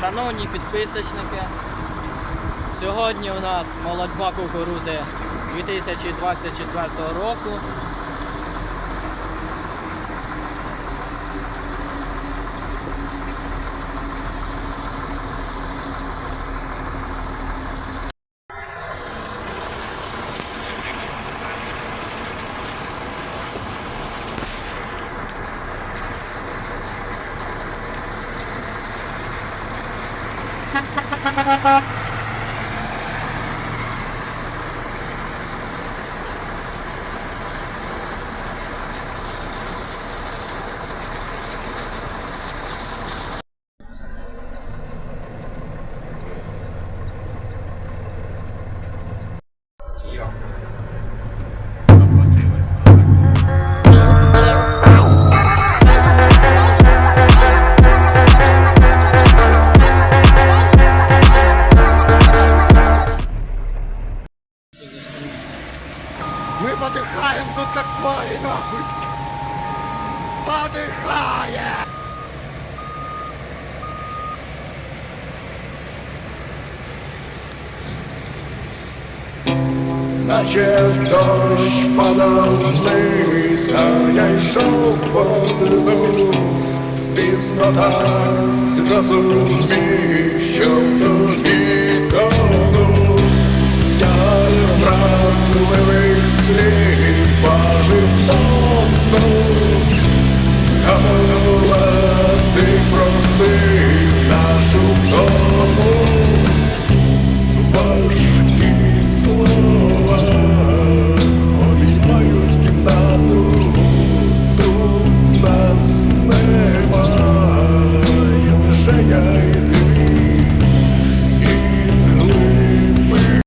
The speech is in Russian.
Шановні підписочники, сьогодні у нас молодьба кукурузи 2024 року. Yeah. Мы подыхаем тут как твари, нахуй! Подыхаем! Начал дождь подобный, я шел по льду. Пизнота зрозуміщом тобі кону.